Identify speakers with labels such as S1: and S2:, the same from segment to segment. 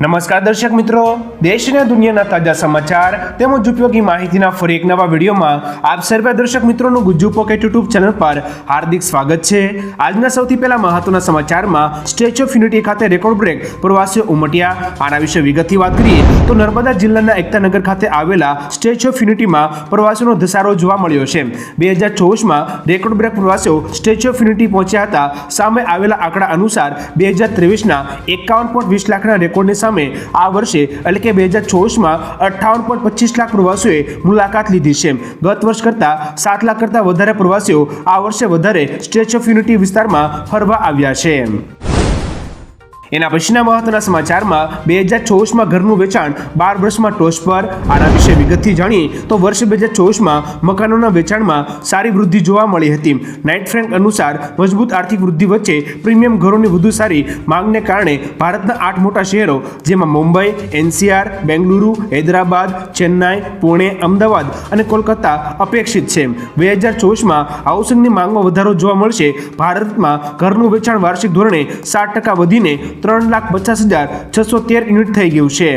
S1: નમસ્કાર દર્શક મિત્રો દેશ અને દુનિયાના તાજા સમાચાર તેમજ ઉપયોગી માહિતીના ફરી એક નવા વિડીયોમાં આપ સર્વે દર્શક મિત્રોનું ગુજ્જુ પોકેટ યુટ્યુબ ચેનલ પર હાર્દિક સ્વાગત છે. આજના સૌથી પહેલા મહત્વના સમાચારમાં સ્ટેચ્યુ ઓફ યુનિટી ખાતે રેકોર્ડ બ્રેક. પ્રવાસીઓ ઉમટ્યા. આના વિશે વિગતથી વાત કરીએ તો નર્મદા જિલ્લાના એકતાનગર ખાતે આવેલા સ્ટેચ્યુ ઓફ યુનિટીમાં પ્રવાસીઓનો ધસારો જોવા મળ્યો છે. બે હજાર ચોવીસમાં રેકોર્ડ બ્રેક પ્રવાસીઓ સ્ટેચ્યુ ઓફ યુનિટી પહોંચ્યા હતા. સામે આવેલા આંકડા અનુસાર બે હજાર ત્રેવીસના એકાવન પોઈન્ટ વીસ લાખના રેકોર્ડની સામે આ વર્ષે એટલે કે બે હજાર ચોવીસમાં અઠ્ઠાવન પોઈન્ટ પચીસ લાખ પ્રવાસીઓએ મુલાકાત લીધી છે. ગત વર્ષ કરતાં સાત લાખ કરતાં વધારે પ્રવાસીઓ આ વર્ષે વધારે સ્ટેચ્યુ ઓફ યુનિટી વિસ્તારમાં ફરવા આવ્યા છે. એના પછીના મહત્વના સમાચારમાં બે હજાર ચોવીસમાં ઘરનું વેચાણ બાર વર્ષમાં ટોચ પર. આના વિશે વિગતથી જાણીએ તો વર્ષ બે હજાર ચોવીસમાં મકાનોના વેચાણમાં સારી વૃદ્ધિ જોવા મળી હતી. નાઇટ ફ્રેન્ક અનુસાર મજબૂત આર્થિક વૃદ્ધિ વચ્ચે પ્રીમિયમ ઘરોની વધુ સારી માંગને કારણે ભારતના આઠ મોટા શહેરો જેમાં મુંબઈ, એનસીઆર, બેંગલુરુ, હૈદરાબાદ, ચેન્નાઈ, પુણે, અમદાવાદ અને કોલકાતા અપેક્ષિત છે. બે હજાર ચોવીસમાં હાઉસિંગની માંગમાં વધારો જોવા મળશે. ભારતમાં ઘરનું વેચાણ વાર્ષિક ધોરણે સાત ટકા વધીને ત્રણ લાખ પચાસ હજાર છસો તેર યુનિટ થઈ ગયું છે.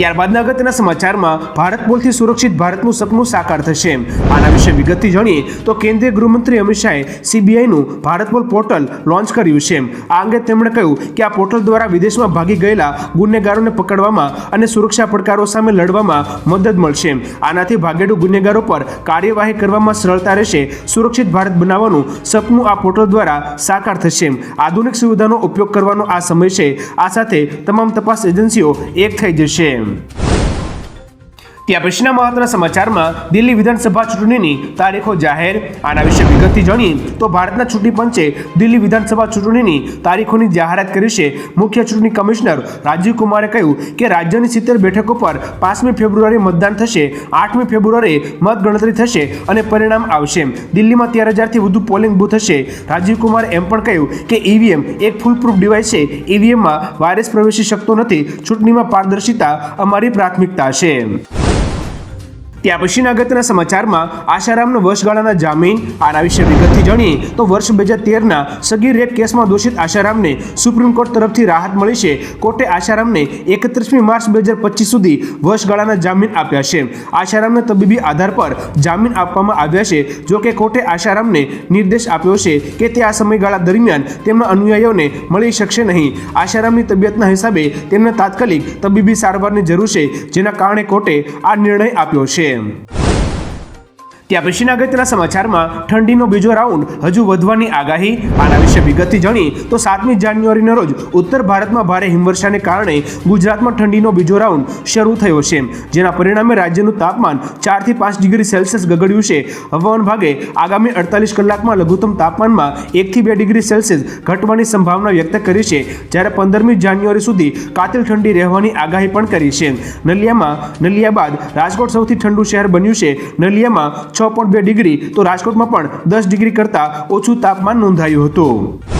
S1: ત્યારબાદના અગત્યના સમાચારમાં ભારત બોલથી સુરક્ષિત ભારતનું સપનું સાકાર થશે. આના વિશે વિગતથી જાણીએ તો કેન્દ્રીય ગૃહમંત્રી અમિત શાહે સીબીઆઈનું ભારત બોલ પોર્ટલ લોન્ચ કર્યું છે. આ અંગે તેમણે કહ્યું કે આ પોર્ટલ દ્વારા વિદેશમાં ભાગી ગયેલા ગુનેગારોને પકડવામાં અને સુરક્ષા પડકારો સામે લડવામાં મદદ મળશે. આનાથી ભાગેડુ ગુનેગારો પર કાર્યવાહી કરવામાં સરળતા રહેશે. સુરક્ષિત ભારત બનાવવાનું સપનું આ પોર્ટલ દ્વારા સાકાર થશે. આધુનિક સુવિધાનો ઉપયોગ કરવાનો આ સમય છે. આ સાથે તમામ તપાસ એજન્સીઓ એક થઈ જશે. Hmm. ત્યાં પછીના મહત્વના સમાચારમાં દિલ્હી વિધાનસભા ચૂંટણીની તારીખો જાહેર. આના વિશે વિગતથી જાણીએ તો ભારતના ચૂંટણી પંચે દિલ્હી વિધાનસભા ચૂંટણીની તારીખોની જાહેરાત કરી છે. મુખ્ય ચૂંટણી કમિશનર રાજીવ કુમારે કહ્યું કે રાજ્યની સિત્તેર બેઠકો પર પાંચમી ફેબ્રુઆરી મતદાન થશે, આઠમી ફેબ્રુઆરી મતગણતરી થશે અને પરિણામ આવશે. દિલ્હીમાં તેર હજારથી વધુ પોલિંગ બૂથ હશે. રાજીવ કુમારે એમ પણ કહ્યું કે ઈવીએમ એક ફૂલપ્રૂફ ડિવાઇસ છે. ઈવીએમમાં વાયરસ પ્રવેશી શકતો નથી. ચૂંટણીમાં પારદર્શિતા અમારી પ્રાથમિકતા છે. ત્યાં પછીના અગત્યના સમાચારમાં આશારામનો વર્ષગાળાના જામીન આના વિશે વિગતથી જાણીએ તો વર્ષ બે હજાર તેરના સગીર રેપ કેસમાં દોષિત આશારામને સુપ્રીમ કોર્ટ તરફથી રાહત મળી છે. કોર્ટે આશારામને એકત્રીસમી માર્ચ બે હજાર પચીસ સુધી વર્ષગાળાના જામીન આપ્યા છે. આશારામને તબીબી આધાર પર જામીન આપવામાં આવ્યા છે. જો કે કોર્ટે આશારામને નિર્દેશ આપ્યો છે કે તે આ સમયગાળા દરમિયાન તેમના અનુયાયીઓને મળી શકશે નહીં. આશારામની તબિયતના હિસાબે તેમને તાત્કાલિક તબીબી સારવારની જરૂર છે, જેના કારણે કોર્ટે આ નિર્ણય આપ્યો છે. game. ત્યાં પછીના અગત્યના સમાચારમાં ઠંડીનો બીજો રાઉન્ડ હજુ વધવાની આગાહી. આના વિશે વિગતથી જાણી તો સાતમી જાન્યુઆરીના રોજ ઉત્તર ભારતમાં ભારે હિમવર્ષાને કારણે ગુજરાતમાં ઠંડીનો બીજો રાઉન્ડ શરૂ થયો છે. જેના પરિણામે રાજ્યનું તાપમાન ચારથી પાંચ ડિગ્રી સેલ્સિયસ ગગડ્યું છે. હવામાન ભાગે આગામી અડતાલીસ કલાકમાં લઘુત્તમ તાપમાનમાં એકથી બે ડિગ્રી સેલ્સિયસ ઘટવાની સંભાવના વ્યક્ત કરી છે. જ્યારે પંદરમી જાન્યુઆરી સુધી કાતિલ ઠંડી રહેવાની આગાહી પણ કરી છે. નલિયામાં નલિયા બાદ રાજકોટ સૌથી ઠંડુ શહેર બન્યું છે. નલિયામાં છ પોઈન્ટ બે ડિગ્રી તો રાજકોટમાં પણ દસ ડિગ્રી કરતાં ઓછું તાપમાન નોંધાયું હતું.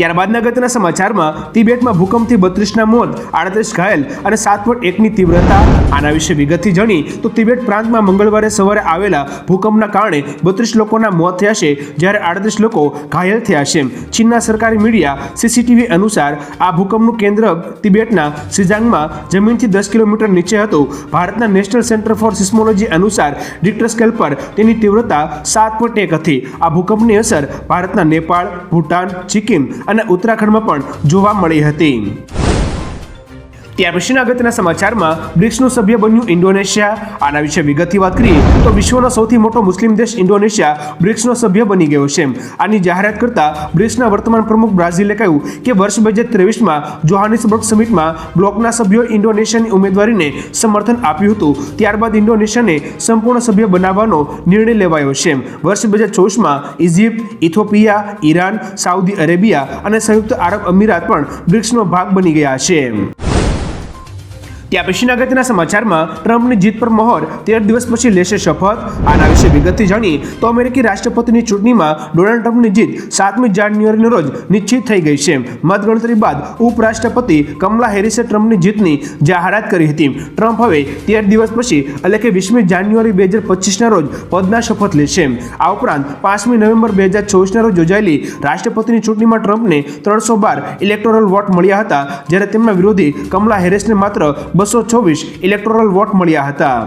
S1: ત્યારબાદના અગત્યના સમાચારમાં તિબેટમાં ભૂકંપથી બત્રીસના મોત, આડત્રીસ ઘાયલ અને સાત પોઈન્ટ એકની તીવ્રતા. આના વિશે વિગતથી જાણી તો તિબેટ પ્રાંતમાં મંગળવારે સવારે આવેલા ભૂકંપના કારણે બત્રીસ લોકોના મોત થયા છે, જ્યારે આડત્રીસ લોકો ઘાયલ થયા છે. ચીનના સરકારી મીડિયા સીસીટીવી અનુસાર આ ભૂકંપનું કેન્દ્ર તિબેટના સિજાંગમાં જમીનથી દસ કિલોમીટર નીચે હતું. ભારતના નેશનલ સેન્ટર ફોર સિસ્મોલોજી અનુસાર રિક્ટર સ્કેલ પર તેની તીવ્રતા સાત પોઈન્ટ એક હતી. આ ભૂકંપની અસર ભારતના નેપાળ, ભૂટાન, સિક્કિમ અને ઉત્તરાખંડમાં પણ જોવા મળી હતી. ત્યાર પછીના અગત્યના સમાચારમાં બ્રિક્સનું સભ્ય બન્યું ઇન્ડોનેશિયા. આના વિશે વિગતથી વાત કરીએ તો વિશ્વનો સૌથી મોટો મુસ્લિમ દેશ ઇન્ડોનેશિયા બ્રિક્સનો સભ્ય બની ગયો છે. આની જાહેરાત કરતા બ્રિક્સના વર્તમાન પ્રમુખ બ્રાઝિલે કહ્યું કે વર્ષ બે હજાર ત્રેવીસમાં જોહાનિસબર્ગ સમિટમાં બ્લોકના સભ્યો ઇન્ડોનેશિયાની ઉમેદવારીને સમર્થન આપ્યું હતું. ત્યારબાદ ઇન્ડોનેશિયાને સંપૂર્ણ સભ્ય બનાવવાનો નિર્ણય લેવાયો છે. વર્ષ બે હજાર ચોવીસમાં Egypt Ethiopia Iran, Saudi Arabia અને સંયુક્ત આરબ અમીરાત પણ બ્રિક્સનો ભાગ બની ગયા છે. ત્યાં પછીના સમાચારમાં ટ્રમ્પની જીત પર મહોર, તેર દિવસ પછી લેશે શપથ. આના વિશે વિગતથી જાણી તો અમેરિકી રાષ્ટ્રપતિની ચૂંટણીમાં ડોનાલ્ડ ટ્રમ્પની જીત સાતમી જાન્યુઆરીના રોજ નિશ્ચિત થઈ ગઈ છે. મતગણતરી બાદ ઉપરાષ્ટ્રપતિ કમલા હેરિસે ટ્રમ્પની જીતની જાહેરાત કરી હતી. ટ્રમ્પ હવે તેર દિવસ પછી, એટલે કે વીસમી જાન્યુઆરી બે હજાર પચીસના રોજ, પદના શપથ લેશે. આ ઉપરાંત પાંચમી નવેમ્બર બે હજાર ચોવીસના રોજ યોજાયેલી રાષ્ટ્રપતિની ચૂંટણીમાં ટ્રમ્પને ત્રણસો બાર ઇલેક્ટોરલ વોટ મળ્યા હતા, જ્યારે તેમના વિરોધી કમલા હેરિસને માત્ર બસો ચોવીસ ઇલેક્ટોરલ વોટ મળ્યા હતા.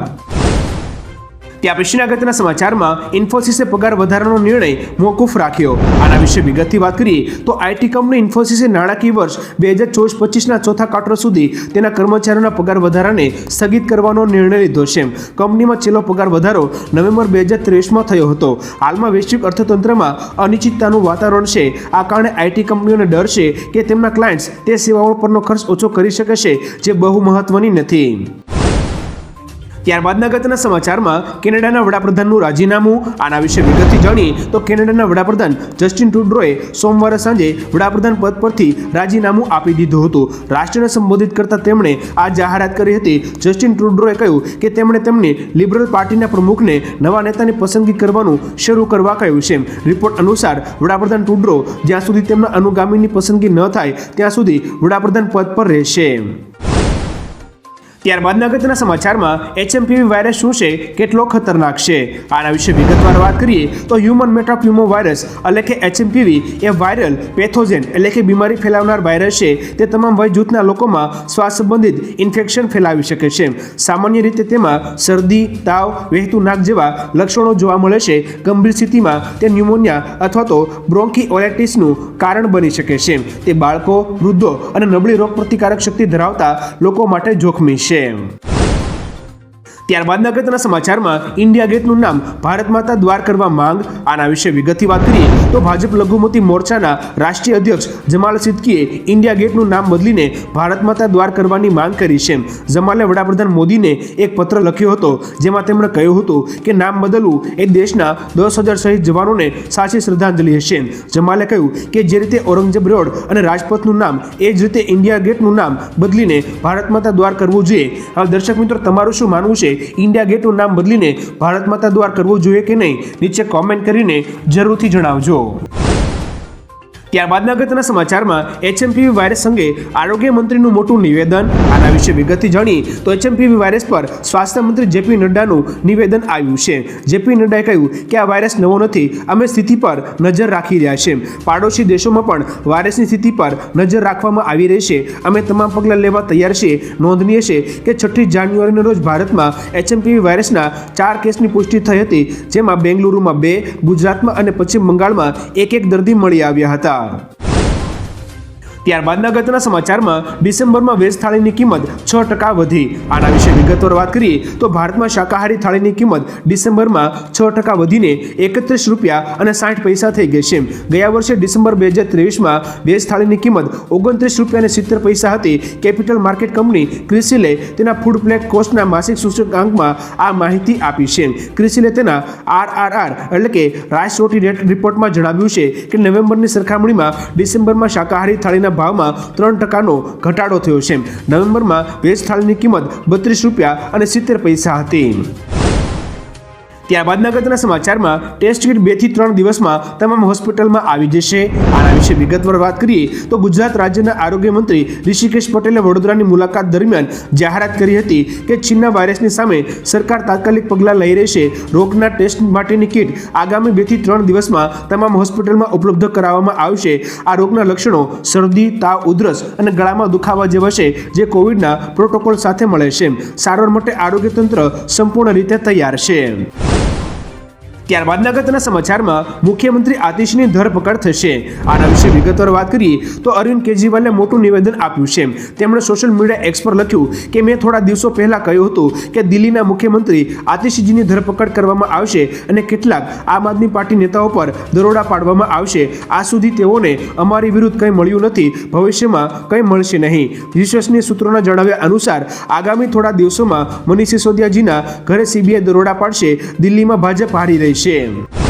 S1: ત્યાં પછીના અગત્યના સમાચારમાં ઇન્ફોસિસે પગાર વધારાનો નિર્ણય મોકૂફ રાખ્યો. આના વિશે વિગતથી વાત કરીએ તો આઈટી કંપની ઇન્ફોસિસે નાણાકીય વર્ષ બે હજાર ચોવીસ પચીસના ચોથા ક્વાર્ટર સુધી તેના કર્મચારીઓના પગાર વધારાને સ્થગિત કરવાનો નિર્ણય લીધો છે. કંપનીમાં છેલ્લો પગાર વધારો નવેમ્બર બે હજાર ત્રેવીસમાં થયો હતો. હાલમાં વૈશ્વિક અર્થતંત્રમાં અનિશ્ચિતતાનું વાતાવરણ છે. આ કારણે આઈટી કંપનીઓને ડર છે કે તેમના ક્લાયન્ટ્સ તે સેવાઓ પરનો ખર્ચ ઓછો કરી શકે છે, જે બહુ મહત્વની નથી. ત્યારબાદના ગતના સમાચારમાં કેનેડાના વડાપ્રધાનનું રાજીનામું. આના વિશે વિગતથી જાણી તો કેનેડાના વડાપ્રધાન જસ્ટિન ટ્રુડોએ સોમવારે સાંજે વડાપ્રધાન પદ પરથી રાજીનામું આપી દીધું હતું. રાષ્ટ્રને સંબોધિત કરતા તેમણે આ જાહેરાત કરી હતી. જસ્ટિન ટ્રુડોએ કહ્યું કે તેમણે તેમને લિબરલ પાર્ટીના પ્રમુખને નવા નેતાની પસંદગી કરવાનું શરૂ કરવા કહ્યું છે. રિપોર્ટ અનુસાર વડાપ્રધાન ટ્રુડો જ્યાં સુધી તેમના અનુગામીની પસંદગી ન થાય, ત્યાં સુધી વડાપ્રધાન પદ પર રહેશે. ત્યારબાદના અગત્યના સમાચારમાં એચએમપીવી વાયરસ શું છે કેટલો ખતરનાક છે. આના વિશે વિગતવાર વાત કરીએ તો હ્યુમન મેટાપ્યુમો વાયરસ એટલે કે એચએમપીવી એ વાયરલ પેથોજેન એટલે કે બીમારી ફેલાવનાર વાયરસ છે. તે તમામ વય જૂથના લોકોમાં શ્વાસ સંબંધિત ઇન્ફેક્શન ફેલાવી શકે છે. સામાન્ય રીતે તેમાં શરદી, તાવ, વહેતું નાક જેવા લક્ષણો જોવા મળે છે. ગંભીર સ્થિતિમાં તે ન્યુમોનિયા અથવા તો બ્રોન્કીઓલાઇટિસનું કારણ બની શકે છે. તે બાળકો, વૃદ્ધો અને નબળી રોગપ્રતિકારક શક્તિ ધરાવતા લોકો માટે જોખમી છે. Hashem. ત્યારબાદના અગત્યના સમાચારમાં ઇન્ડિયા ગેટનું નામ ભારત માતા દ્વાર કરવા માંગ. આના વિશે વિગતથી વાત કરીએ તો ભાજપ લઘુમતી મોરચાના રાષ્ટ્રીય અધ્યક્ષ જમાલ સિદ્દકીએ ઇન્ડિયા ગેટનું નામ બદલીને ભારત માતા દ્વાર કરવાની માંગ કરી છે. જમાલે વડાપ્રધાન મોદીને એક પત્ર લખ્યો હતો, જેમાં તેમણે કહ્યું હતું કે નામ બદલવું એ દેશના દસ હજાર શહીદ જવાનોને સાચી શ્રદ્ધાંજલિ હશે. જમાલે કહ્યું કે જે રીતે ઔરંગઝેબ રોડ અને રાજપથનું નામ એ જ રીતે ઇન્ડિયા ગેટનું નામ બદલીને ભારત માતા દ્વાર કરવું જોઈએ. હવે દર્શક મિત્રો, તમારું શું માનવું છે? ઇન્ડિયા ગેટનું નામ બદલીને ભારત માતા દ્વાર કરવું જોઈએ કે નહીં, નીચે કોમેન્ટ કરીને જરૂરથી જણાવજો. ત્યારબાદના અગત્યના સમાચારમાં એચએમપીવી વાયરસ અંગે આરોગ્ય મંત્રીનું મોટું નિવેદન. આના વિશે વિગતથી જાણી તો એચએમપીવી વાયરસ પર સ્વાસ્થ્ય મંત્રી જેપી નડ્ડાનું નિવેદન આવ્યું છે. જેપી નડ્ડાએ કહ્યું કે આ વાયરસ નવો નથી, અમે સ્થિતિ પર નજર રાખી રહ્યા છે પાડોશી દેશોમાં પણ વાયરસની સ્થિતિ પર નજર રાખવામાં આવી રહી છે. અમે તમામ પગલાં લેવા તૈયાર છીએ. નોંધનીય છે કે છઠ્ઠી જાન્યુઆરીના રોજ ભારતમાં એચએમપીવી વાયરસના ચાર કેસની પુષ્ટિ થઈ હતી, જેમાં બેંગલુરુમાં બે, ગુજરાતમાં અને પશ્ચિમ બંગાળમાં એક એક દર્દી મળી આવ્યા હતા. Tchau. ત્યારબાદના અગત્યના સમાચારમાં ડિસેમ્બરમાં વેજ થાળીની કિંમત છ ટકા વધી. આના વિશે વિગતવાર વાત કરીએ તો ભારતમાં શાકાહારી થાળીની કિંમત ડિસેમ્બરમાં છ ટકા વધીને એકત્રીસ રૂપિયા અને સાઠ પૈસા થઈ ગઈ છે. ગયા વર્ષે ડિસેમ્બર બે હજાર ત્રેવીસમાં વેજ થાળીની કિંમત ઓગણત્રીસ રૂપિયા અને સિત્તેર પૈસા હતી. કેપિટલ માર્કેટ કંપની ક્રિસિલે તેના ફૂડ પ્લેટ કોસ્ટના માસિક સૂચકાંકમાં આ માહિતી આપી છે. ક્રિસિલે તેના આર આર આર એટલે કે રાઇસ રોટી રેટ રિપોર્ટમાં જણાવ્યું છે કે નવેમ્બરની સરખામણીમાં ડિસેમ્બરમાં શાકાહારી થાળીના ભાવમાં ત્રણ ટકાનો ઘટાડો થયો છે. નવેમ્બરમાં વેજ થાળીની કિંમત બત્રીસ રૂપિયા અને સિત્તેર પૈસા હતી. ત્યારબાદના નગરના સમાચારમાં ટેસ્ટ કિટ બેથી ત્રણ દિવસમાં તમામ હોસ્પિટલમાં આવી જશે. આના વિશે વિગતવાર વાત કરીએ તો ગુજરાત રાજ્યના આરોગ્ય મંત્રી ઋષિકેશ પટેલે વડોદરાની મુલાકાત દરમિયાન જાહેરાત કરી હતી કે ચીનના વાયરસની સામે સરકાર તાત્કાલિક પગલાં લઈ રહેશે. રોગના ટેસ્ટ માટેની કિટ આગામી બેથી ત્રણ દિવસમાં તમામ હોસ્પિટલમાં ઉપલબ્ધ કરાવવામાં આવશે. આ રોગના લક્ષણો શરદી, તાવ, ઉધરસ અને ગળામાં દુખાવા જેવા છે જે કોવિડના પ્રોટોકોલ સાથે મળે છે. સારવાર માટે આરોગ્ય તંત્ર સંપૂર્ણ રીતે તૈયાર છે. ત્યારબાદના અગત્યના સમાચારમાં મુખ્યમંત્રી આતિશની ધરપકડ થશે. આના વિશે વિગતવાર વાત કરીએ તો અરવિંદ કેજરીવાલે મોટું નિવેદન આપ્યું છે. તેમણે સોશિયલ મીડિયા એક્સ પર લખ્યું કે મેં થોડા દિવસો પહેલા કહ્યું હતું કે દિલ્હીના મુખ્યમંત્રી આતિશજીની ધરપકડ કરવામાં આવશે અને કેટલાક આમ આદમી પાર્ટી નેતાઓ પર દરોડા પાડવામાં આવશે. આ સુધી તેઓને અમારી વિરુદ્ધ કંઈ મળ્યું નથી. ભવિષ્યમાં કંઈ મળશે નહીં. વિશ્વસનીય સૂત્રોના જણાવ્યા અનુસાર, આગામી થોડા દિવસોમાં મનીષ સિસોદિયાજીના ઘરે સીબીઆઈ દરોડા પાડશે. દિલ્હીમાં ભાજપ હારી રહી છે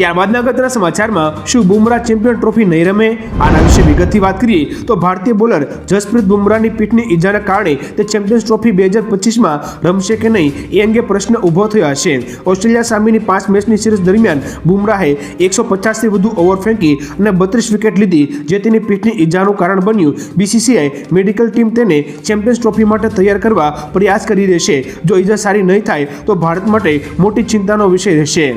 S1: ત્યારબાદના અગત્યના સમાચારમાં શું બુમરાહ ચેમ્પિયન ટ્રોફી નહીં રમે? આના વિશે વિગતથી વાત કરીએ તો ભારતીય બોલર જસપ્રીત બુમરાહની પીઠની ઈજાના કારણે તે ચેમ્પિયન્સ ટ્રોફી બે હજાર પચીસમાં રમશે કે નહીં એ અંગે પ્રશ્ન ઊભો થયો હશે. ઓસ્ટ્રેલિયા સામેની પાંચ મેચની સિરીઝ દરમિયાન બુમરાહે એકસો પચાસથી વધુ ઓવર ફેંકી અને બત્રીસ વિકેટ લીધી, જે તેની પીઠની ઈજાનું કારણ બન્યું. બીસીસીઆઈ મેડિકલ ટીમ તેને ચેમ્પિયન્સ ટ્રોફી માટે તૈયાર કરવા પ્રયાસ કરી રહેશે. જો ઈજા સારી નહીં થાય તો ભારત માટે મોટી ચિંતાનો વિષય રહેશે.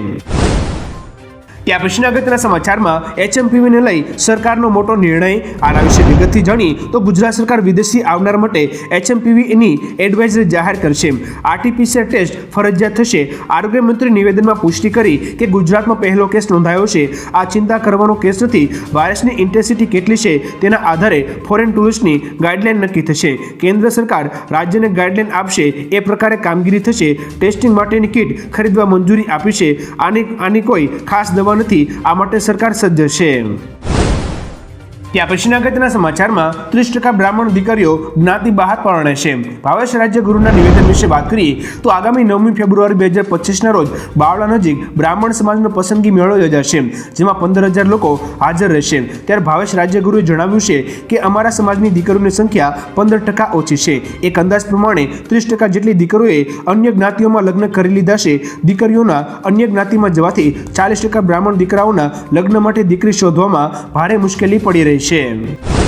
S1: ત્યાં પછી અગત્યના સમાચારમાં એચએમપીવીને લઈ સરકારનો મોટો નિર્ણય. આના વિશે વિગતથી જાણી તો ગુજરાત સરકાર વિદેશી આવનાર માટે એચએમપીવીની એડવાઇઝરી જાહેર કરશે. આરટીપીસીઆર ટેસ્ટ ફરજિયાત થશે. આરોગ્ય મંત્રી નિવેદનમાં પુષ્ટિ કરી કે ગુજરાતમાં પહેલો કેસ નોંધાયો છે. આ ચિંતા કરવાનો કેસ નથી. વાયરસની ઇન્ટેન્સિટી કેટલી છે તેના આધારે ફોરેન ટુરિસ્ટની ગાઈડલાઈન નક્કી થશે. કેન્દ્ર સરકાર રાજ્યને ગાઈડલાઈન આપશે. એ પ્રકારે કામગીરી થશે. ટેસ્ટિંગ માટેની કિટ ખરીદવા મંજૂરી આપી છે. આની આની કોઈ ખાસ દવા નથી આ માટે સરકાર સજ્જ છે. ત્યાં પછીના અગત્યના સમાચારમાં ત્રીસ ટકા બ્રાહ્મણ દીકરીઓ જ્ઞાતિ બહાર પરણે છે ભાવેશ રાજ્ય ગુરુના નિવેદન વિશે વાત કરીએ, તો આગામી નવમી ફેબ્રુઆરી બે હજાર પચીસના રોજ બાવળા નજીક બ્રાહ્મણ સમાજનો પસંદગી મેળો યોજાશે, જેમાં પંદર હજાર લોકો હાજર રહેશે. ત્યારે ભાવેશ રાજ્યગુરુએ જણાવ્યું છે કે અમારા સમાજની દીકરીઓની સંખ્યા પંદર ટકા ઓછી છે. એક અંદાજ પ્રમાણે ત્રીસ ટકા જેટલી દીકરીઓએ અન્ય જ્ઞાતિઓમાં લગ્ન કરી લીધા છે. દીકરીઓના અન્ય જ્ઞાતિમાં જવાથી ચાલીસ ટકા બ્રાહ્મણ દીકરાઓના લગ્ન માટે દીકરી શોધવામાં ભારે મુશ્કેલી પડી રહી છે. Chim.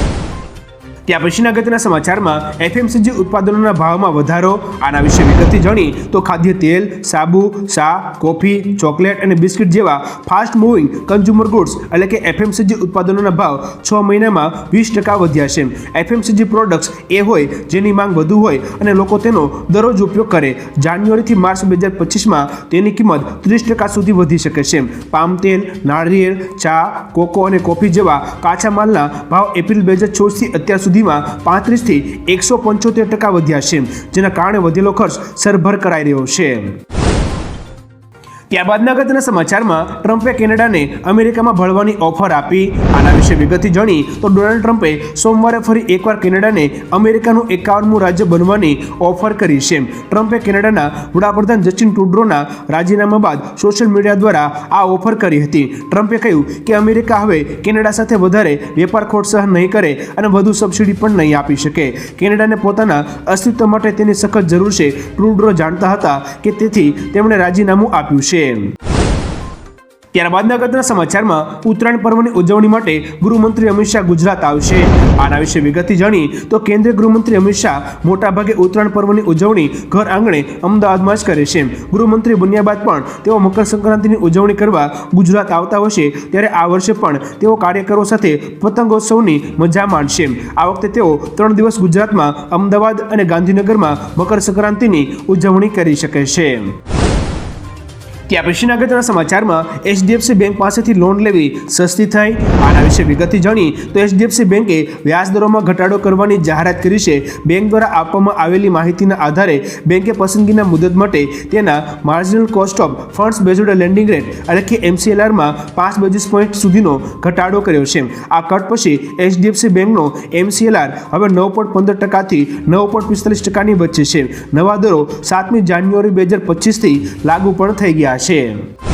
S1: ત્યાં પછીના અગત્યના સમાચારમાં એફએમસીજી ઉત્પાદનોના ભાવમાં વધારો. આના વિશે વિગતથી જાણી તો ખાદ્ય તેલ, સાબુ, ચા, કોફી, ચોકલેટ અને બિસ્કિટ જેવા ફાસ્ટ મૂવિંગ કન્ઝ્યુમર ગુડ્સ એટલે કે એફએમસીજી ઉત્પાદનોના ભાવ છ મહિનામાં વીસ ટકા વધ્યા છે. એફએમસીજી પ્રોડક્ટ્સ એ હોય જેની માંગ વધુ હોય અને લોકો તેનો દરરોજ ઉપયોગ કરે. જાન્યુઆરીથી માર્ચ બે હજાર પચીસમાં તેની કિંમત ત્રીસ ટકા સુધી વધી શકે છે. પામ તેલ, નાળિયેર, ચા, કોકો અને કોફી જેવા કાચા માલના ભાવ એપ્રિલ બે હજાર ચોવીસથી અત્યાર સુધીમાં પાંત્રીસથી એકસો પંચોતેર ટકા વધ્યા છે, જેના કારણે વધેલો ખર્ચ સરભર કરાઈ રહ્યો છે. ત્યારબાદના અગત્યના સમાચારમાં ટ્રમ્પે કેનેડાને અમેરિકામાં ભળવાની ઓફર આપી. આના વિશે વિગતથી જાણી તો ડોનાલ્ડ ટ્રમ્પે સોમવારે ફરી એકવાર કેનેડાને અમેરિકાનું એકાવનમું રાજ્ય બનવાની ઓફર કરી છે. ટ્રમ્પે કેનેડાના વડાપ્રધાન જસ્ટિન ટુડ્રોના રાજીનામા બાદ સોશિયલ મીડિયા દ્વારા આ ઓફર કરી હતી. ટ્રમ્પે કહ્યું કે અમેરિકા હવે કેનેડા સાથે વધારે વેપાર ખોટ સહન નહીં કરે અને વધુ સબસિડી પણ નહીં આપી શકે. કેનેડાને પોતાના અસ્તિત્વ માટે તેની સખત જરૂર છે. ટ્રુડ્રો જાણતા હતા કે તેથી તેમણે રાજીનામું આપ્યું છે. ત્યારબાદના અગત્યના સમાચારમાં ઉત્તરાયણ પર્વની ઉજવણી માટે ગૃહમંત્રી અમિત શાહ ગુજરાત આવશે. આના વિશે વિગતથી જાણી તો કેન્દ્રીય ગૃહમંત્રી અમિત શાહ મોટાભાગે ઉત્તરાયણ પર્વની ઉજવણી ઘર આંગણે અમદાવાદમાં જ કરે છે. ગૃહમંત્રી બન્યા બાદ પણ તેઓ મકર સંક્રાંતિની ઉજવણી કરવા ગુજરાત આવતા હશે ત્યારે આ વર્ષે પણ તેઓ કાર્યકરો સાથે પતંગોત્સવની મજા માણશે. આ વખતે તેઓ ત્રણ દિવસ ગુજરાતમાં અમદાવાદ અને ગાંધીનગરમાં મકર સંક્રાંતિની ઉજવણી કરી શકે છે. ત્યાં પછી અગત્યના સમાચારમાં એચડીએફસી બેંક પાસેથી લોન લેવી સસ્તી થઈ. આના વિશે વિગતથી જાણી તો એચડીએફસી બેંકે વ્યાજ દરોમાં ઘટાડો કરવાની જાહેરાત કરી છે. બેંક દ્વારા આપવામાં આવેલી માહિતીના આધારે બેંકે પસંદગીના મુદત માટે તેના marginal cost of funds based lending rate એટલે કે એમસીએલઆરમાં પાંચ બેઝિસ પોઈન્ટ સુધીનો ઘટાડો કર્યો છે. આ કટ પછી એચડીએફસી બેંકનો એમસીએલઆર હવે નવ પોઈન્ટ પંદર ટકાથી નવ પોઈન્ટ પિસ્તાલીસ ટકાની વચ્ચે છે. નવા દરો સાતમી જાન્યુઆરી બે હજાર પચીસથી લાગુ પણ થઈ ગયા છે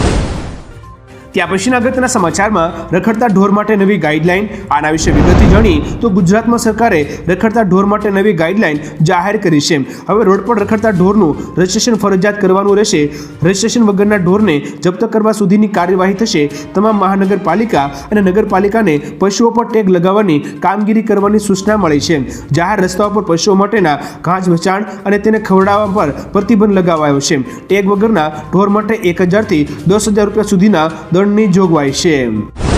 S1: ત્યાં પછીના અગત્યના સમાચારમાં રખડતા ઢોર માટે નવી ગાઈડલાઈન. આના વિશે વિગતથી જાણી તો ગુજરાતમાં સરકારે રખડતા ઢોર માટે નવી ગાઈડલાઈન જાહેર કરી છે. હવે રોડ પર રખડતા ઢોરનું રજિસ્ટ્રેશન ફરજિયાત કરવાનું રહેશે. રજિસ્ટ્રેશન વગરના ઢોરને જપ્ત કરવા સુધીની કાર્યવાહી થશે. તમામ મહાનગરપાલિકા અને નગરપાલિકાને પશુઓ પર ટેગ લગાવવાની કામગીરી કરવાની સૂચના મળી છે. જાહેર રસ્તાઓ પર પશુઓ માટેના ઘાસ વેચાણ અને તેને ખવડાવવા પર પ્રતિબંધ લગાવાયો છે. ટેગ વગરના ઢોર માટે એક હજારથી દસ હજાર રૂપિયા સુધીના દંડની જોગવાઈ છે.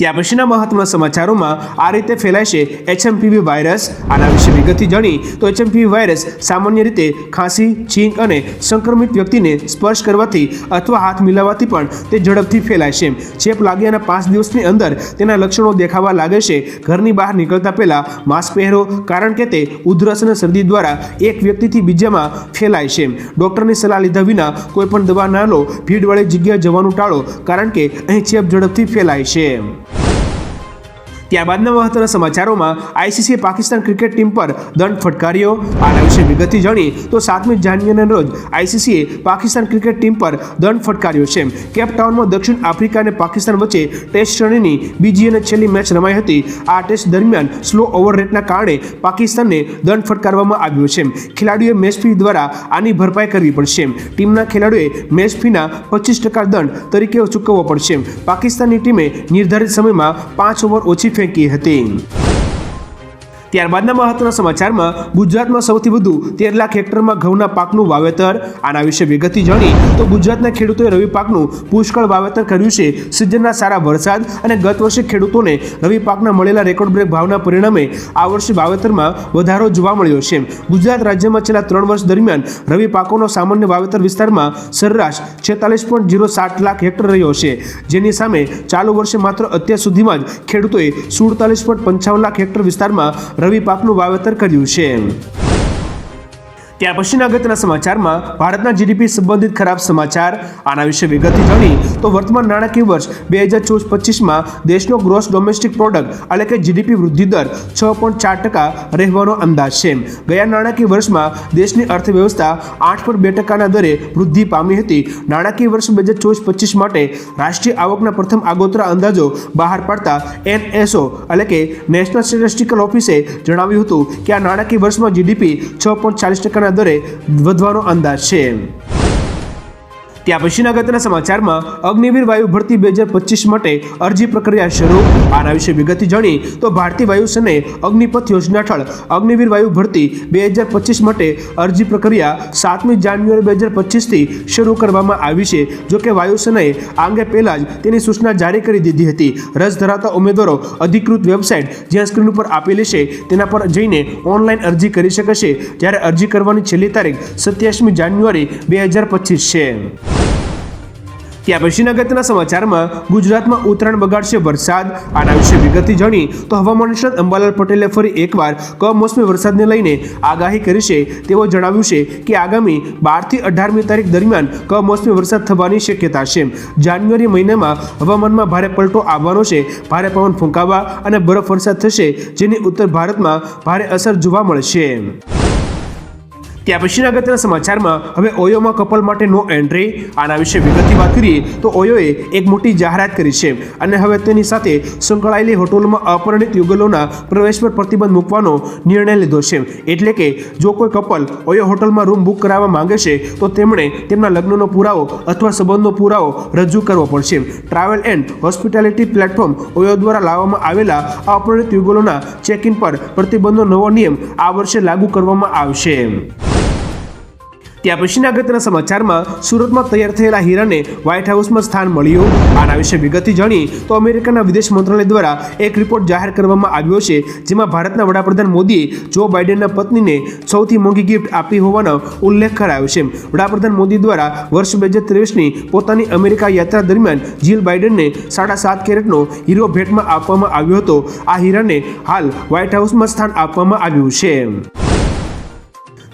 S1: ત્યાં પછીના મહત્વના સમાચારોમાં આ રીતે ફેલાય એચએમપીવી વાયરસ આના વિશે વિગતથી જાણી તો એચએમપીવી વાયરસ સામાન્ય રીતે ખાંસી છીંક અને સંક્રમિત વ્યક્તિને સ્પર્શ કરવાથી અથવા હાથ મિલાવવાથી પણ તે ઝડપથી ફેલાય છે. ચેપ લાગ્યાના પાંચ દિવસની અંદર તેના લક્ષણો દેખાવા લાગે છે. ઘરની બહાર નીકળતા પહેલાં માસ્ક પહેરો, કારણ કે તે ઉધરસ અને શરદી દ્વારા એક વ્યક્તિથી બીજામાં ફેલાય છે. ડોક્ટરની સલાહ લીધા વિના કોઈ પણ દવા ના લો ભીડવાળી જગ્યાએ જવાનું ટાળો, કારણ કે અહીં ચેપ ઝડપથી ફેલાય છે. ત્યારબાદના મહત્વના સમાચારોમાં આઈસીસીએ પાકિસ્તાન ક્રિકેટ ટીમ પર દંડ ફટકાર્યો. આના વિશે વિગતથી જાણી તો સાતમી જાન્યુઆરીના રોજ આઈસીસીએ પાકિસ્તાન ક્રિકેટ ટીમ પર દંડ ફટકાર્યો છે. કેપટાઉનમાં દક્ષિણ આફ્રિકા અને પાકિસ્તાન વચ્ચે ટેસ્ટ શ્રેણીની બીજી અને છેલ્લી મેચ રમાઈ હતી. આ ટેસ્ટ દરમિયાન સ્લો ઓવર રેટના કારણે પાકિસ્તાનને દંડ ફટકારવામાં આવ્યો છે. ખેલાડીઓએ મેચ ફી દ્વારા આની ભરપાઈ કરવી પડશે. ટીમના ખેલાડીઓએ મેચ ફીના પચીસ ટકા દંડ તરીકે ચૂકવવો પડશે. પાકિસ્તાનની ટીમે નિર્ધારિત સમયમાં પાંચ ઓવર ઓછી ફેંકી હતી ત્યારબાદના મહત્વના સમાચારમાં ગુજરાતમાં સૌથી વધુ તેર લાખ હેક્ટરમાં ઘઉંના પાકનું વાવેતર. આના વિશે વિગતથી જાણી તો ગુજરાતના ખેડૂતોએ રવિ પાકનું પુષ્કળ વાવેતર કર્યું છે. સિઝનના સારા વરસાદ અને ગત વર્ષે ખેડૂતોને રવિ પાકના મળેલા રેકોર્ડ બ્રેક ભાવના પરિણામે આ વર્ષે વાવેતરમાં વધારો જોવા મળ્યો છે. ગુજરાત રાજ્યમાં છેલ્લા ત્રણ વર્ષ દરમિયાન રવિ પાકોનો સામાન્ય વાવેતર વિસ્તારમાં સરેરાશ છેતાલીસ પોઈન્ટ જીરો સાત લાખ હેક્ટર રહ્યો છે. જેની સામે ચાલુ વર્ષે માત્ર અત્યાર સુધીમાં જ ખેડૂતોએ સુડતાલીસ પોઈન્ટ પંચાવન લાખ હેક્ટર વિસ્તારમાં રવિ પાકનું વાવેતર કર્યું છે. ત્યાર પછીના અગત્યના સમાચારમાં ભારતના જીડીપી સંબંધિત ખરાબ સમાચાર. આના વિશે વિગતથી જાણી તો વર્તમાન નાણાકીય વર્ષ બે હજાર ચોવીસ પચીસમાં દેશનો ગ્રોસ ડોમેસ્ટિક પ્રોડક્ટ એટલે કે જીડીપી વૃદ્ધિ દર છ પોઈન્ટ ચાર ટકા રહેવાનો અંદાજ છે. ગયા નાણાકીય વર્ષમાં દેશની અર્થવ્યવસ્થા આઠ પોઈન્ટ બે ટકાના દરે વૃદ્ધિ પામી હતી. નાણાકીય વર્ષ બે હજાર ચોવીસ પચીસ માટે રાષ્ટ્રીય આવકના પ્રથમ આગોતરા અંદાજો બહાર પાડતા એનએસઓ એટલે કે નેશનલ સ્ટેટિસ્ટિકલ ઓફિસે જણાવ્યું હતું કે આ નાણાકીય વર્ષમાં જીડીપી છ પોઈન્ટ ચાલીસ ટકાના દરે વધવાનો અંદાજ છે. ત્યાં પછીના અગત્યના સમાચારમાં અગ્નિવીર વાયુ ભરતી બે હજાર પચીસ માટે અરજી પ્રક્રિયા શરૂ. આના વિશે વિગતથી જાણી તો ભારતીય વાયુસેનાએ અગ્નિપથ યોજના હેઠળ અગ્નિવીર વાયુ ભરતી બે હજાર પચીસ માટે અરજી પ્રક્રિયા સાતમી જાન્યુઆરી બે હજાર પચીસથી શરૂ કરવામાં આવી છે. જોકે વાયુસેનાએ આ અંગે પહેલાં જ તેની સૂચના જારી કરી દીધી હતી. રસ ધરાવતા ઉમેદવારો અધિકૃત વેબસાઇટ જ્યાં સ્ક્રીન ઉપર આપેલી છે તેના પર જઈને ઓનલાઈન અરજી કરી શકશે જ્યારે અરજી કરવાની છેલ્લી તારીખ સત્યાવીસમી જાન્યુઆરી બે હજાર પચીસ છે. ત્યાં પછીના અગત્યના સમાચારમાં ગુજરાતમાં ઉત્તરાયણ બગાડશે વરસાદ. આના વિશે વિગતથી જાણી તો હવામાન નિષ્ણાત અંબાલાલ પટેલે ફરી એકવાર કમોસમી વરસાદને લઈને આગાહી કરી છે. તેઓ જણાવ્યું છે કે આગામી બારથી અઢારમી તારીખ દરમિયાન કમોસમી વરસાદ થવાની શક્યતા છે. જાન્યુઆરી મહિનામાં હવામાનમાં ભારે પલટો આવવાનો છે. ભારે પવન ફૂંકાવા અને બરફ વરસાદ થશે, જેની ઉત્તર ભારતમાં ભારે અસર જોવા મળશે. ત્યાં પછીના અગત્યના સમાચારમાં હવે ઓયોમાં કપલ માટે નો એન્ટ્રી. આના વિશે વિગતથી વાત કરીએ તો ઓયોએ એક મોટી જાહેરાત કરી છે અને હવે તેની સાથે સંકળાયેલી હોટલોમાં અપરિણિત યુગલોના પ્રવેશ પર પ્રતિબંધ મૂકવાનો નિર્ણય લીધો છે. એટલે કે જો કોઈ કપલ ઓયો હોટલમાં રૂમ બુક કરાવવા માંગે છે, તો તેમણે તેમના લગ્નનો પુરાવો અથવા સંબંધનો પુરાવો રજૂ કરવો પડશે. Travel and hospitality platform OYO દ્વારા લાવવામાં આવેલા અપરિણિત યુગલોના ચેક ઇન પર પ્રતિબંધનો નવો નિયમ આ વર્ષે લાગુ કરવામાં આવશે. ત્યાં પછીના અગત્યના સમાચારમાં સુરતમાં તૈયાર થયેલા હીરાને વ્હાઇટ હાઉસમાં સ્થાન મળ્યું. આના વિશે વિગતથી જાણી તો અમેરિકાના વિદેશ મંત્રાલય દ્વારા એક રિપોર્ટ જાહેર કરવામાં આવ્યો છે, જેમાં ભારતના વડાપ્રધાન મોદીએ જો બાઇડેનના પત્નીને સૌથી મોંઘી ગિફ્ટ આપી હોવાનો ઉલ્લેખ કરાયો છે. વડાપ્રધાન મોદી દ્વારા વર્ષ બે હજાર ત્રેવીસની પોતાની અમેરિકા યાત્રા દરમિયાન જીલ બાઇડનને સાડા સાત કેરેટનો હીરો ભેટમાં આપવામાં આવ્યો હતો. આ હીરાને હાલ વ્હાઇટ હાઉસમાં સ્થાન આપવામાં આવ્યું છે.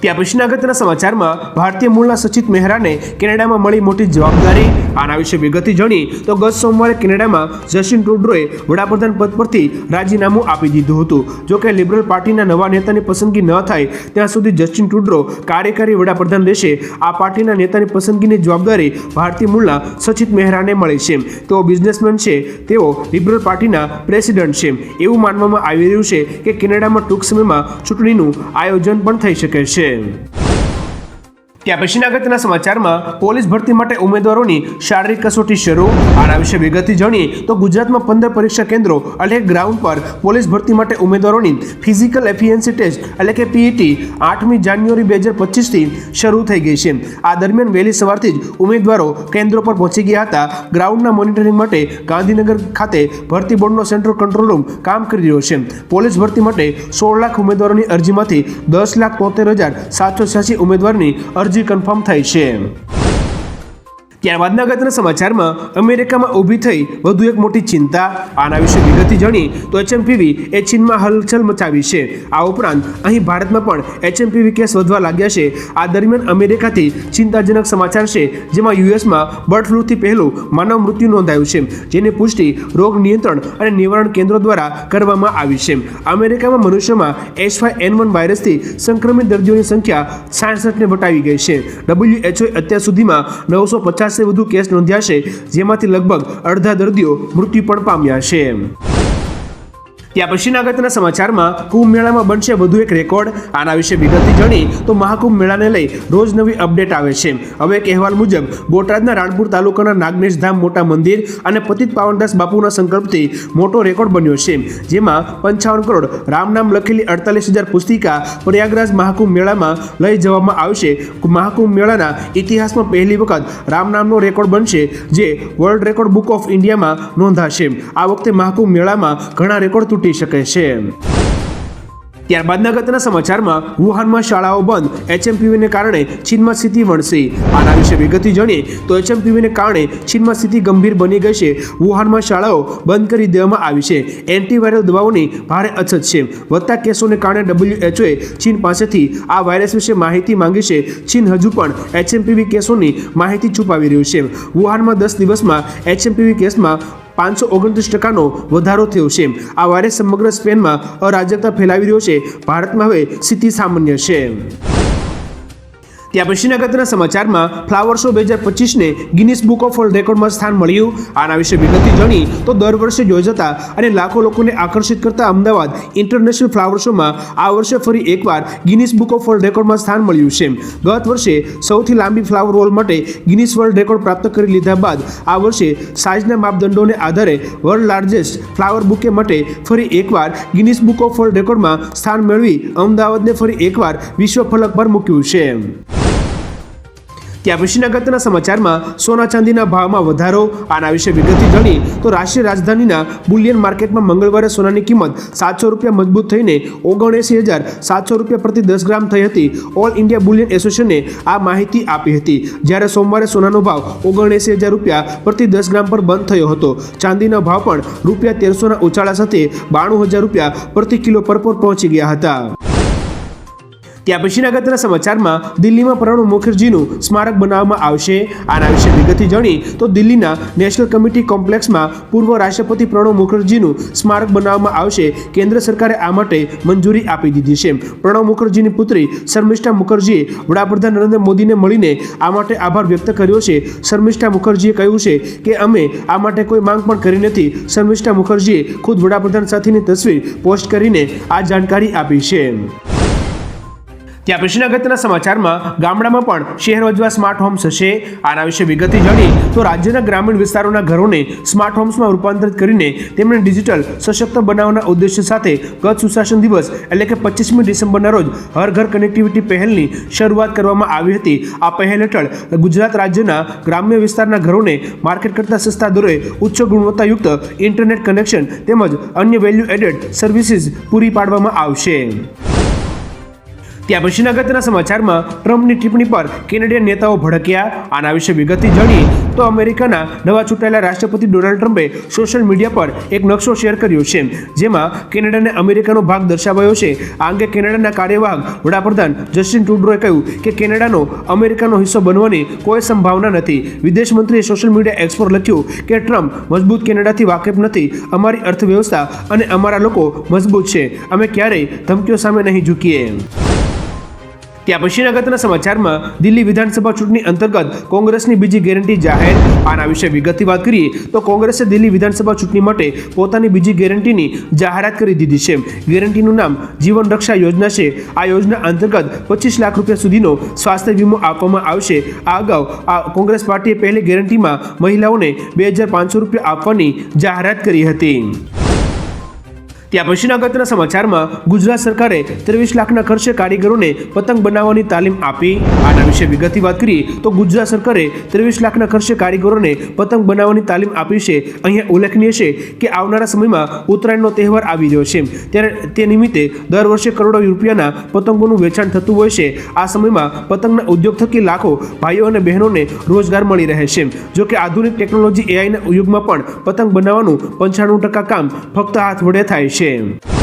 S1: ત્યાં પછીના અગત્યના સમાચારમાં ભારતીય મૂળના સચિત મહેરાને કેનેડામાં મળી મોટી જવાબદારી આના વિશે વિગતથી જણી તો ગત સોમવારે કેનેડામાં જસ્ટિન ટ્રુડોએ વડાપ્રધાન પદ પરથી રાજીનામું આપી દીધું હતું. જોકે લિબરલ પાર્ટીના નવા નેતાની પસંદગી ન થાય, ત્યાં સુધી જસ્ટિન ટ્રુડો કાર્યકારી વડાપ્રધાન રહેશે. આ પાર્ટીના નેતાની પસંદગીની જવાબદારી ભારતીય મૂળના સચિત મહેરાને મળી છે. તેઓ બિઝનેસમેન છે, તેઓ લિબરલ પાર્ટીના પ્રેસિડેન્ટ છે. એવું માનવામાં આવી રહ્યું છે કે કેનેડામાં ટૂંક સમયમાં ચૂંટણીનું આયોજન પણ થઈ શકે છે. ત્યાં પછીના અગત્યના સમાચારમાં પોલીસ ભરતી માટે ઉમેદવારોની શારીરિક કસોટી શરૂ. આના વિશે વિગતથી જાણીએ તો ગુજરાતમાં પંદર પરીક્ષા કેન્દ્રો એટલે ગ્રાઉન્ડ પર પોલીસ ભરતી માટે ઉમેદવારોની ફિઝિકલ એફિયન્સી ટેસ્ટ એટલે કે પીઈટી આઠમી જાન્યુઆરી બે હજાર પચીસથી શરૂ થઈ ગઈ છે. આ દરમિયાન વહેલી સવારથી જ ઉમેદવારો કેન્દ્રો પર પહોંચી ગયા હતા. ગ્રાઉન્ડના મોનિટરિંગ માટે ગાંધીનગર ખાતે ભરતી બોર્ડનો સેન્ટ્રલ કંટ્રોલ રૂમ કામ કરી રહ્યો છે. પોલીસ ભરતી માટે સોળ લાખ ઉમેદવારોની અરજીમાંથી દસ લાખ તોતેર હજાર સાતસો છ્યાસી ઉમેદવારની અરજી કન્ફર્મ થઈ છે. ત્યારબાદના અગત્યના સમાચારમાં અમેરિકામાં ઊભી થઈ વધુ એક મોટી ચિંતા. આના વિશે વિગતથી જાણી તો એચએમપીવી એ ચીનમાં હલચલ મચાવી છે. આ ઉપરાંત અહીં ભારતમાં પણ એચએમપીવી કેસ વધવા લાગ્યા છે. આ દરમિયાન અમેરિકાથી ચિંતાજનક સમાચાર છે, જેમાં યુએસમાં બર્ડ ફ્લૂથી પહેલું માનવ મૃત્યુ નોંધાયું છે, જેની પુષ્ટિ રોગ નિયંત્રણ અને નિવારણ કેન્દ્રો દ્વારા કરવામાં આવી છે. અમેરિકામાં મનુષ્યમાં એચ ફાઇવ એન વન વાયરસથી સંક્રમિત દર્દીઓની સંખ્યા છાસઠને વટાવી ગઈ છે. ડબ્લ્યુએચઓ અત્યાર સુધીમાં નવસો પચાસથી વધુ કેસ નોંધ્યા છે જેમાંથી લગભગ અડધા દર્દીઓ મૃત્યુ પણ પામ્યા છે. ત્યાં પછીના અગત્યના સમાચારમાં કુંભ મેળામાં બનશે વધુ એક રેકોર્ડ. આના વિશે વિગતથી જાણી તો મહાકુંભ મેળાને લઈ રોજ નવી અપડેટ આવે છે. હવે એક અહેવાલ મુજબ, બોટાદના રાણપુર તાલુકાના નાગનેશ ધામ મોટા મંદિર અને પતિત પાવનદાસ બાપુના સંકલ્પથી મોટો રેકોર્ડ બન્યો છે. જેમાં પંચાવન કરોડ રામ નામ લખેલી અડતાલીસ હજાર પુસ્તિકા પ્રયાગરાજ મહાકુંભ મેળામાં લઈ જવામાં આવશે. મહાકુંભ મેળાના ઇતિહાસમાં પહેલી વખત રામ નામનો રેકોર્ડ બનશે, જે વર્લ્ડ રેકોર્ડ બુક ઓફ ઇન્ડિયામાં નોંધાશે. આ વખતે મહાકુંભ મેળામાં ઘણા રેકોર્ડ તૂટી શકે છે. ત્યારબાદના ગતના સમાચારમાં વુહાનમાં શાળાઓ બંધ. એચએમપીવીને કારણે ચીનમાં સ્થિતિ વણસી. આના વિશે વિગતે જાણીએ તો એચએમપીવીને કારણે ચીનમાં સ્થિતિ ગંભીર બની ગઈ છે. વુહાનમાં શાળાઓ બંધ કરી દેવામાં આવી છે. એન્ટીવાયરલ દવાઓની ભારે અછત છે. વધતા કેસોને કારણે ડબલ્યુએચઓએ ચીન પાસેથી આ વાયરસ વિશે માહિતી માંગી છે. ચીન હજુ પણ એચએમપીવી કેસોની માહિતી છુપાવી રહ્યું છે. વુહાનમાં દસ દિવસમાં એચએમપીવી કેસમાં પાંચસો ઓગણત્રીસ ટકાનો વધારો થયો છે. આ વાયરસ સમગ્ર સ્પેનમાં અરાજકતા ફેલાવી રહ્યો છે. ભારતમાં હવે સ્થિતિ સામાન્ય છે. ત્યાં પછીના નગરના સમાચારમાં ફ્લાવર શો બે હજાર પચીસને ગિનિસ બુક ઓફ વર્લ્ડ રેકોર્ડમાં સ્થાન મળ્યું. આના વિશે વિગતથી જાણી તો દર વર્ષે યોજાતા અને લાખો લોકોને આકર્ષિત કરતા અમદાવાદ ઇન્ટરનેશનલ ફ્લાવર શોમાં આ વર્ષે ફરી એકવાર ગિનિસ બુક ઓફ વર્લ્ડ રેકોર્ડમાં સ્થાન મળ્યું છે. ગત વર્ષે સૌથી લાંબી ફ્લાવર વોલ માટે ગિનિસ વર્લ્ડ રેકોર્ડ પ્રાપ્ત કરી લીધા બાદ આ વર્ષે સાઇઝના માપદંડોને આધારે વર્લ્ડ લાર્જેસ્ટ ફ્લાવર બુકે માટે ફરી એકવાર ગિનિસ બુક ઓફ વર્લ્ડ રેકોર્ડમાં સ્થાન મેળવી અમદાવાદને ફરી એકવાર વિશ્વ ફલક પર મૂક્યું છે. ત્યાં અગત્યના સમાચારમાં સોના ચાંદીના ભાવમાં વધારો. આના વિશે વિગતથી જાણી તો રાષ્ટ્રીય રાજધાનીના બુલિયન માર્કેટમાં મંગળવારે સોનાની કિંમત સાતસો રૂપિયા મજબૂત થઈને ઓગણએંસી હજાર સાતસો રૂપિયા પ્રતિ દસ ગ્રામ થઈ હતી. ઓલ ઇન્ડિયા બુલિયન એસોસિએશને આ માહિતી આપી હતી. જ્યારે સોમવારે સોનાનો ભાવ ઓગણએંસી હજાર રૂપિયા પ્રતિ દસ ગ્રામ પર બંધ થયો હતો. ચાંદીનો ભાવ પણ રૂપિયા તેરસોના ઉછાળા સાથે બાણું હજાર રૂપિયા પ્રતિ કિલો પર પહોંચી ગયા હતા. ત્યાં પછીના અગત્યના સમાચારમાં દિલ્હીમાં પ્રણવ મુખર્જીનું સ્મારક બનાવવામાં આવશે. આના વિશે વિગતથી જાણી તો દિલ્હીના નેશનલ કમિટી કોમ્પ્લેક્સમાં પૂર્વ રાષ્ટ્રપતિ પ્રણવ મુખર્જીનું સ્મારક બનાવવામાં આવશે. કેન્દ્ર સરકારે આ માટે મંજૂરી આપી દીધી છે. પ્રણવ મુખર્જીની પુત્રી શર્મિષ્ઠા મુખર્જીએ વડાપ્રધાન નરેન્દ્ર મોદીને મળીને આ માટે આભાર વ્યક્ત કર્યો છે. શર્મિષ્ઠા મુખર્જીએ કહ્યું છે કે અમે આ માટે કોઈ માંગ પણ કરી નથી. શર્મિષ્ઠા મુખર્જીએ ખુદ વડાપ્રધાન સાથેની તસવીર પોસ્ટ કરીને આ જાણકારી આપી છે. ત્યાં પછીના અગત્યના સમાચારમાં ગામડામાં પણ શહેર વજવા સ્માર્ટ હોમ્સ હશે. આના વિશે વિગતે જાણી તો રાજ્યના ગ્રામીણ વિસ્તારોના ઘરોને સ્માર્ટ હોમ્સમાં રૂપાંતરિત કરીને તેમને ડિજિટલ સશક્ત બનાવવાના ઉદ્દેશ્ય સાથે ગત સુશાસન દિવસ એટલે કે પચીસમી ડિસેમ્બરના રોજ હર ઘર કનેક્ટિવિટી પહેલની શરૂઆત કરવામાં આવી હતી. આ પહેલ હેઠળ ગુજરાત રાજ્યના ગ્રામ્ય વિસ્તારના ઘરોને માર્કેટ કરતાં સસ્તા દરે ઉચ્ચ ગુણવત્તાયુક્ત ઇન્ટરનેટ કનેક્શન તેમજ અન્ય વેલ્યુ એડેડ સર્વિસીસ પૂરી પાડવામાં આવશે. ત્યાં પછીના અગત્યના સમાચારમાં ટ્રમ્પની ટિપ્પણી પર કેનેડિયન નેતાઓ ભડક્યા. આના વિશે વિગતથી જાણીએ તો અમેરિકાના નવા ચૂંટાયેલા રાષ્ટ્રપતિ ડોનાલ્ડ ટ્રમ્પે સોશિયલ મીડિયા પર એક નકશો શેર કર્યો છે, જેમાં કેનેડાને અમેરિકાનો ભાગ દર્શાવાયો છે. આ અંગે કેનેડાના કાર્યવાહક વડાપ્રધાન જસ્ટિન ટ્રુડોએ કહ્યું કે કેનેડાનો અમેરિકાનો હિસ્સો બનવાની કોઈ સંભાવના નથી. વિદેશ મંત્રીએ સોશિયલ મીડિયા એક્સ પર લખ્યું કે ટ્રમ્પ મજબૂત કેનેડાથી વાકેફ નથી. અમારી અર્થવ્યવસ્થા અને અમારા લોકો મજબૂત છે. અમે ક્યારેય ધમકીઓ સામે નહીં ઝૂકીએ. ત્યાં પછીના અગત્યના સમાચારમાં દિલ્હી વિધાનસભા ચૂંટણી અંતર્ગત કોંગ્રેસની બીજી ગેરંટી જાહેર. આના વિશે વિગતથી વાત કરીએ તો કોંગ્રેસે દિલ્હી વિધાનસભા ચૂંટણી માટે પોતાની બીજી ગેરંટીની જાહેરાત કરી દીધી છે. ગેરંટીનું નામ જીવન રક્ષા યોજના છે. આ યોજના અંતર્ગત પચીસ લાખ રૂપિયા સુધીનો સ્વાસ્થ્ય વીમો આપવામાં આવશે. આ અગાઉ આ કોંગ્રેસ પાર્ટીએ પહેલી ગેરંટીમાં મહિલાઓને બે હજાર પાંચસો રૂપિયા આપવાની જાહેરાત કરી હતી. ત્યાં પછીના અગત્યના સમાચારમાં ગુજરાત સરકારે ત્રેવીસ લાખના ખર્ચે કારીગરોને પતંગ બનાવવાની તાલીમ આપી. આના વિશે વિગતથી વાત કરીએ તો ગુજરાત સરકારે ત્રેવીસ લાખના ખર્ચે કારીગરોને પતંગ બનાવવાની તાલીમ આપી છે. અહીંયા ઉલ્લેખનીય છે કે આવનારા સમયમાં ઉત્તરાયણનો તહેવાર આવી રહ્યો છે. ત્યારે તે નિમિત્તે દર વર્ષે કરોડો રૂપિયાના પતંગોનું વેચાણ થતું હોય છે. આ સમયમાં પતંગના ઉદ્યોગ થકી લાખો ભાઈઓ અને બહેનોને રોજગાર મળી રહે છે. જો કે આધુનિક ટેકનોલોજી એઆઈના યુગમાં પણ પતંગ બનાવવાનું પંચાણું ટકા કામ ફક્ત હાથ વડે થાય છે. Game.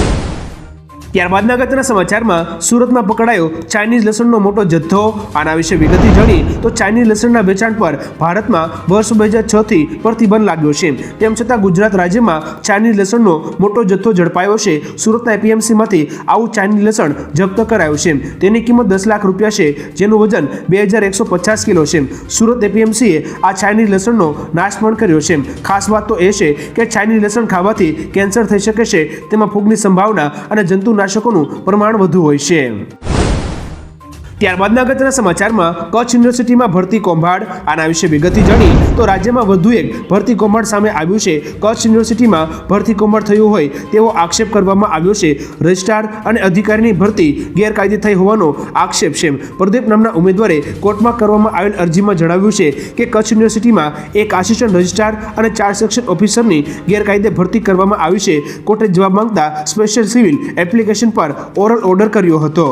S1: ત્યારબાદના અગત્યના સમાચારમાં સુરતમાં પકડાયો ચાઇનીઝ લસણનો મોટો જથ્થો. આના વિશે વિગતથી જાણી તો ચાઇનીઝ લસણના વેચાણ પર ભારતમાં વર્ષ બે હજાર છથી પ્રતિબંધ લાગ્યો છે. તેમ છતાં ગુજરાત રાજ્યમાં ચાઇનીઝ લસણનો મોટો જથ્થો ઝડપાયો છે. સુરતના એપીએમસીમાંથી આવું ચાઇનીઝ લસણ જપ્ત કરાયું છે. તેની કિંમત દસ લાખ રૂપિયા છે, જેનું વજન બે હજાર એકસો પચાસ કિલો છે. સુરત એપીએમસીએ આ ચાઇનીઝ લસણનો નાશ પણ કર્યો છે. ખાસ વાત તો એ છે કે ચાઇનીઝ લસણ ખાવાથી કેન્સર થઈ શકે છે. તેમાં ફૂગની સંભાવના અને જંતુનાશકોનું પ્રમાણ વધુ હોય છે. ત્યારબાદના અગત્યના સમાચારમાં કચ્છ યુનિવર્સિટીમાં ભરતી કૌભાંડ, આના વિશે વિગતથી જાણી તો રાજ્યમાં વધુ એક ભરતી કૌભાંડ સામે આવ્યું છે. કચ્છ યુનિવર્સિટીમાં ભરતી કૌભાંડ થયું હોય તેવો આક્ષેપ કરવામાં આવ્યો છે. રજિસ્ટ્રાર અને અધિકારીની ભરતી ગેરકાયદે થઈ હોવાનો આક્ષેપ છે પ્રદીપ નામના ઉમેદવારે કોર્ટમાં કરવામાં આવેલ અરજીમાં જણાવ્યું છે કે કચ્છ યુનિવર્સિટીમાં એક આસિસ્ટન્ટ રજિસ્ટ્રાર અને ચાર સેક્શન ઓફિસરની ગેરકાયદે ભરતી કરવામાં આવી છે. કોર્ટે જવાબ માંગતા સ્પેશિયલ સિવિલ એપ્લિકેશન પર ઓરલ ઓર્ડર કર્યો હતો.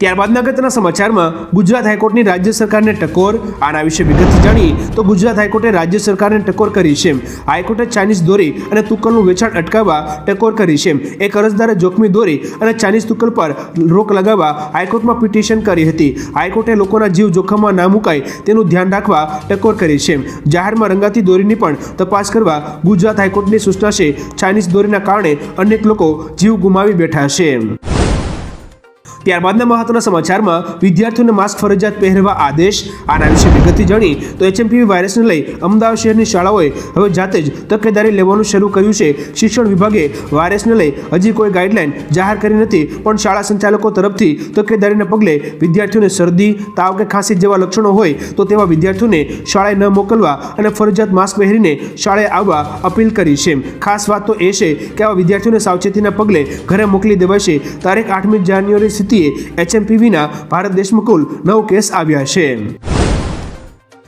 S1: ત્યારબાદના અગત્યના સમાચારમાં ગુજરાત હાઈકોર્ટની રાજ્ય સરકારને ટકોર, આના વિશે વિગતથી જાણીએ તો ગુજરાત હાઈકોર્ટે રાજ્ય સરકારને ટકોર કરી છે. હાઈકોર્ટે ચાઇનીઝ દોરી અને તુક્કલનું વેચાણ અટકાવવા ટકોર કરી છે. એક અરજદારે જોખમી દોરી અને ચાઇનીઝ તુક્કલ પર રોક લગાવવા હાઈકોર્ટમાં પિટિશન કરી હતી. હાઈકોર્ટે લોકોના જીવ જોખમમાં ના મુકાય તેનું ધ્યાન રાખવા ટકોર કરી છે. જાહેરમાં રંગાતી દોરીની પણ તપાસ કરવા ગુજરાત હાઈકોર્ટની સૂચના છે. ચાઇનીઝ દોરીના કારણે અનેક લોકો જીવ ગુમાવી બેઠા છે. ત્યારબાદના મહત્વના સમાચારમાં વિદ્યાર્થીઓને માસ્ક ફરજિયાત પહેરવા આદેશ. આના વિશે વિગતથી જાણી તો એચએમપીવી વાયરસને લઈ અમદાવાદ શહેરની શાળાઓએ હવે જાતે જ તકેદારી લેવાનું શરૂ કર્યું છે. શિક્ષણ વિભાગે વાયરસને લઈ હજી કોઈ ગાઈડલાઈન જાહેર કરી નથી, પણ શાળા સંચાલકો તરફથી તકેદારીના પગલે વિદ્યાર્થીઓને શરદી, તાવ કે ખાંસી જેવા લક્ષણો હોય તો તેવા વિદ્યાર્થીઓને શાળાએ ન મોકલવા અને ફરજિયાત માસ્ક પહેરીને શાળાએ આવવા અપીલ કરી છે. ખાસ વાત તો એ છે કે આવા વિદ્યાર્થીઓને સાવચેતીના પગલે ઘરે મોકલી દેવાશે. તારીખ આઠમી જાન્યુઆરી સ્થિતિએ એચએમપીવીના ભારત દેશમાં કુલ નવ કેસ આવ્યા છે.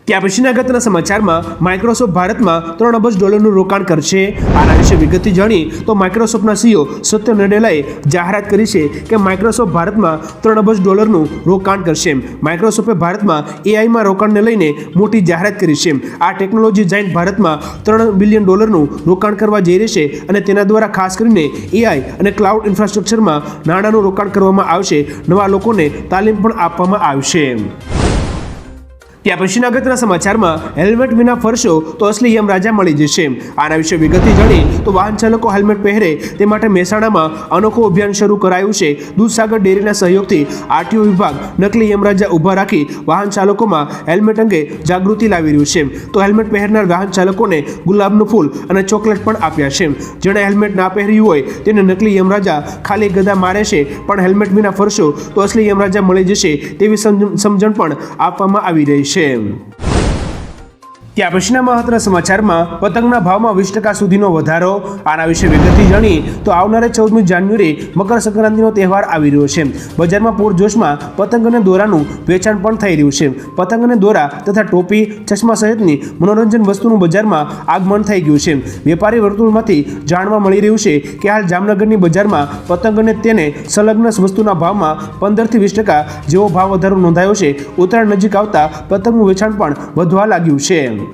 S1: ત્યાં પછીના અગત્યના સમાચારમાં માઇક્રોસોફ્ટ ભારતમાં ત્રણ અબજ ડોલરનું રોકાણ કરશે. આના વિશે વિગતથી જાણી તો માઇક્રોસોફ્ટના સીઓ સત્ય નડેલાએ જાહેરાત કરી છે કે માઇક્રોસોફ્ટ ભારતમાં ત્રણ અબજ ડોલરનું રોકાણ કરશે. માઇક્રોસોફ્ટે ભારતમાં એઆઈમાં રોકાણને લઈને મોટી જાહેરાત કરી છે. આ ટેકનોલોજી જાઇન્ટ ભારતમાં ત્રણ બિલિયન ડોલરનું રોકાણ કરવા જઈ રહી છે અને તેના દ્વારા ખાસ કરીને એઆઈ અને ક્લાઉડ ઇન્ફ્રાસ્ટ્રક્ચરમાં નાણાંનું રોકાણ કરવામાં આવશે. નવા લોકોને તાલીમ પણ આપવામાં આવશે. ત્યાં પછી અગત્યના સમાચારમાં હેલ્મેટ વિના ફરશો તો અસલી યમ રાજા મળી જશે. આના વિશે વિગતે જાણી તો વાહન ચાલકો હેલ્મેટ પહેરે તે માટે મહેસાણામાં અનોખું અભિયાન શરૂ કરાયું છે. દૂધસાગર ડેરીના સહયોગથી આરટીઓ વિભાગ નકલી યમરાજા ઊભા રાખી વાહન ચાલકોમાં હેલ્મેટ અંગે જાગૃતિ લાવી રહ્યું છે. તો હેલ્મેટ પહેરનાર વાહન ચાલકોને ગુલાબનું ફૂલ અને ચોકલેટ પણ આપ્યા છે. જેણે હેલ્મેટ ના પહેર્યું હોય તેને નકલી યમરાજા ખાલી ગદા મારે છે, પણ હેલ્મેટ વિના ફરશો તો અસલી યમરાજા મળી જશે તેવી સમજ- સમજણ પણ આપવામાં આવી રહી છે. Shame. ત્યાં પછીના મહત્વના સમાચારમાં પતંગના ભાવમાં વીસ ટકા સુધીનો વધારો. આના વિશે વિગતથી જાણી તો આવનારે ચૌદમી જાન્યુઆરી મકર સંક્રાંતિનો તહેવાર આવી રહ્યો છે. બજારમાં પૂરજોશમાં પતંગ અને દોરાનું વેચાણ પણ થઈ રહ્યું છે. પતંગ અને દોરા તથા ટોપી, ચશ્મા સહિતની મનોરંજન વસ્તુનું બજારમાં આગમન થઈ ગયું છે. વેપારી વર્તુળમાંથી જાણવા મળી રહ્યું છે કે હાલ જામનગરની બજારમાં પતંગ અને તેને સંલગ્ન વસ્તુના ભાવમાં પંદરથી વીસ ટકા જેવો ભાવ વધારો નોંધાયો છે. ઉત્તરાયણ નજીક આવતા પતંગનું વેચાણ પણ વધવા લાગ્યું છે.